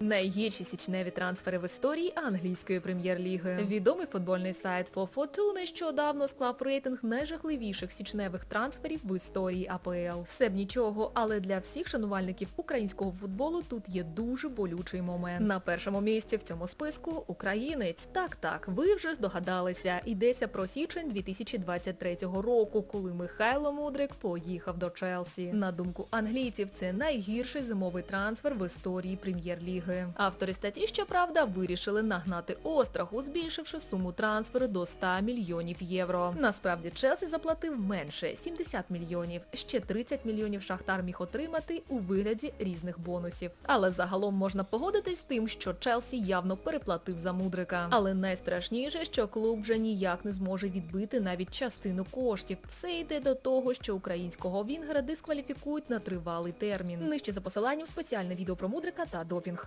Найгірші січневі трансфери в історії англійської прем'єр-ліги. Відомий футбольний сайт 442 нещодавно склав рейтинг найжахливіших січневих трансферів в історії АПЛ. Все б нічого, але для всіх шанувальників українського футболу тут є дуже болючий момент. На першому місці в цьому списку українець. Так, так, ви вже здогадалися. Йдеться про січень 2023 року, коли Михайло Мудрик поїхав до Челсі. На думку англійців, це найгірший зимовий трансфер в історії прем'єр-ліги. Автори статті, щоправда, вирішили нагнати остраху, збільшивши суму трансферу до 100 мільйонів євро. Насправді Челсі заплатив менше 70 мільйонів. Ще 30 мільйонів Шахтар міг отримати у вигляді різних бонусів. Але загалом можна погодитись з тим, що Челсі явно переплатив за мудрика. Але найстрашніше, що клуб вже ніяк не зможе відбити навіть частину коштів. Все йде до того, що українського Вінгера дискваліфікують на тривалий термін. Нижче за посиланням спеціальне відео про мудрика та допінг.